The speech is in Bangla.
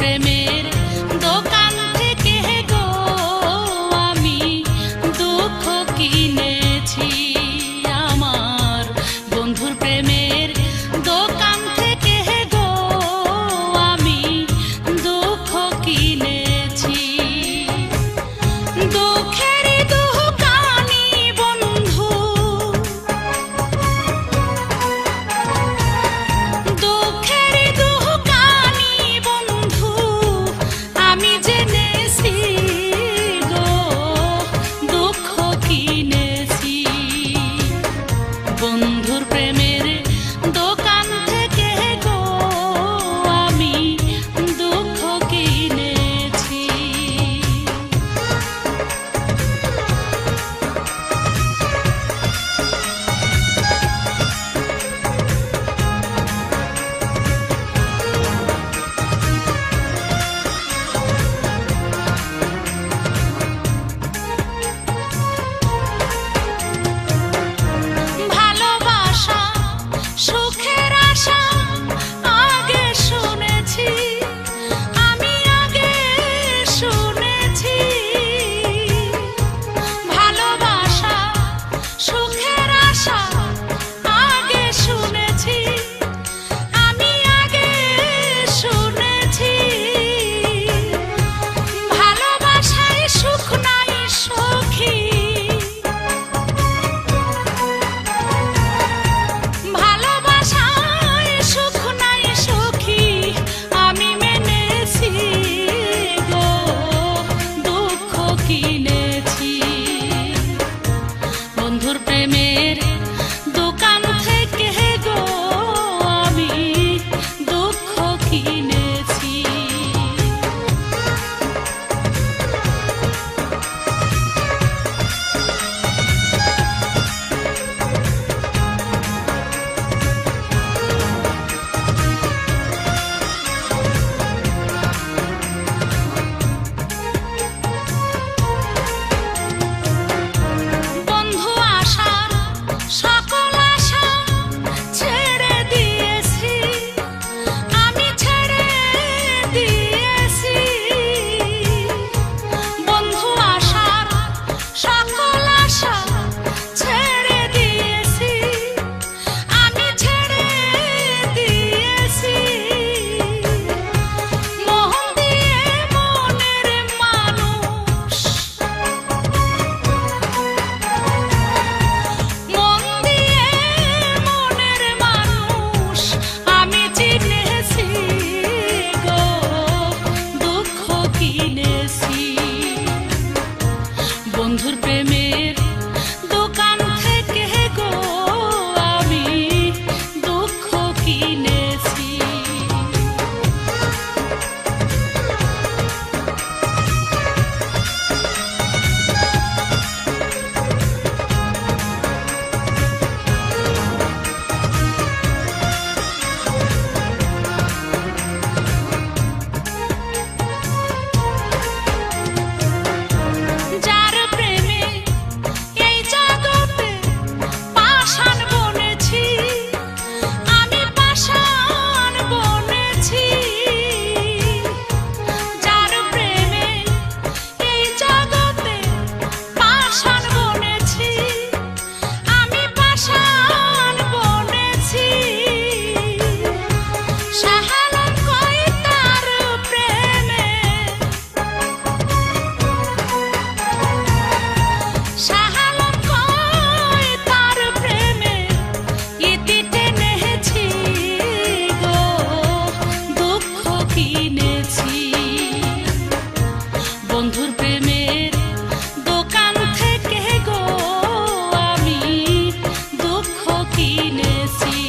tremer. কিনেছি। বন্ধুর প্রেমের দোকান গো আমি দুঃখ কিনেছি।